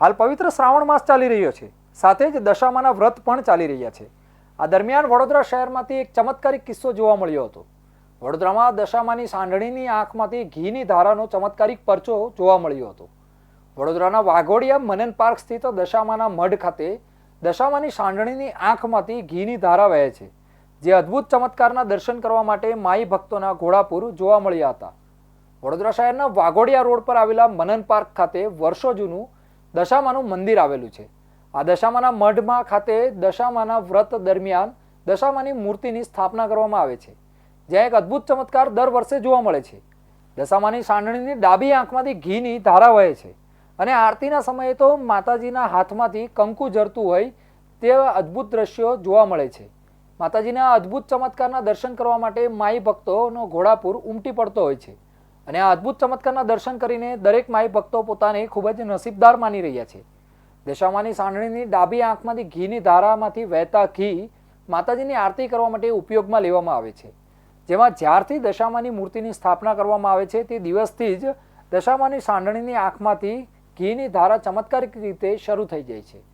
હાલ પવિત્ર શ્રાવણ માસ ચાલી રહ્યો છે. સાથે જ દશામાના વ્રત પણ ચાલી રહ્યા છે. આ દરમિયાન વડોદરા શહેરમાંથી એક ચમત્કારિક કિસ્સો જોવા મળ્યો હતો. વડોદરામાં દશામાની સાંઢણીની આંખમાંથી ઘીની ધારાનો ચમત્કારિક પરચો જોવા મળ્યો હતો. વડોદરાના વાઘોડિયા મનન પાર્ક સ્થિત દશામાના મઢ ખાતે દશામાની સાંઢણીની આંખમાંથી ઘીની ધારા વહે છે, જે અદ્ભુત ચમત્કારના દર્શન કરવા માટે માઈ ભક્તોના ઘોડાપુર જોવા મળ્યા હતા. વડોદરા શહેરના વાઘોડિયા રોડ પર આવેલા મનન પાર્ક ખાતે વર્ષો જૂનું દશામાનું મંદિર આવેલું છે. આ દશામાના મઢમાં ખાતે દશામાના વ્રત દરમિયાન દશામાની મૂર્તિની સ્થાપના કરવામાં આવે છે. જ્યાં એક અદ્ભુત ચમત્કાર દર વર્ષે જોવા મળે છે. દશામાની સાંડણીની ડાબી આંખમાંથી ઘીની ધારા વહે છે અને આરતીના સમયે તો માતાજીના હાથમાંથી કંકુ જરતું હોય તેવા અદ્ભુત દ્રશ્યો જોવા મળે છે. માતાજીના અદ્ભુત ચમત્કારના દર્શન કરવા માટે માઈ ભક્તોનો ઘોડાપુર ઉમટી પડતો હોય છે. અને આ અદ્ભુત ચમત્કારના દર્શન કરીને દરેક માઈ ભક્તો પોતાને ખૂબ જ નસીબદાર માની રહ્યા છે. દશામાની સાંડણીની ડાબી આંખમાંથી ઘીની ધારામાંથી વહેતા ઘી માતાજીની આરતી કરવા માટે ઉપયોગમાં લેવામાં આવે છે. જેમાં જ્યારથી દશામાની મૂર્તિની સ્થાપના કરવામાં આવે છે, તે દિવસથી જ દશામાની સાંડણીની આંખમાંથી ઘીની ધારા ચમત્કારિક રીતે શરૂ થઈ જાય છે.